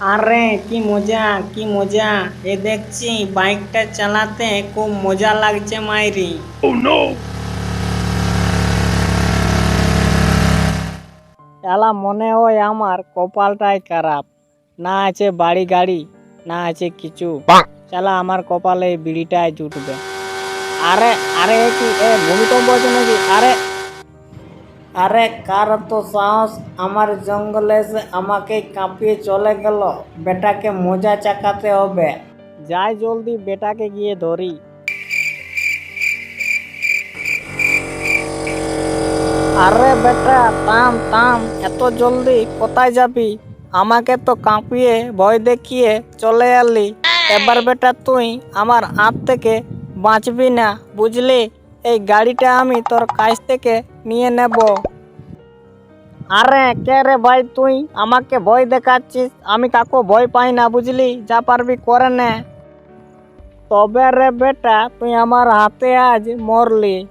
আরে কি মজা কি মজা। এ দেখছি বাইকটা চালাতে খুব মজা লাগছে মাইরি। শালা মনে হয় আমার কপালটাই খারাপ। না আছে বাড়ি গাড়ি না আছে কিছু। চালা আমার কপালে বিড়িটাই জুটবে। আরে আরে কি এ ভূমিকম্প হচ্ছে নাকি? আরে আরে কার তো সাহস? আমার জঙ্গলে এসে আমাকে কাঁপিয়ে চলে গেল। বেটাকে মজা চাকাতে হবে। যাই জলদি বেটাকে গিয়ে ধরি। আরে বেটা তাম তাম এত জলদি কোথায় যাবি? আমাকে তো কাঁপিয়ে ভয় দেখিয়ে চলে এলি। এবার বেটা তুই আমার হাত থেকে বাঁচবি না বুঝলি? এই গাড়িটা আমি তোর কাছ থেকে নিয়ে নেব। আরে, কে রে ভাই তুই? আমাকে ভয় দেখাচ্ছিস। আমি কাকু ভয় পাই না, বুঝলি? যা পারবি করে নে। তবে রে বেটা, তুই আমার হাতে আজ মরলি।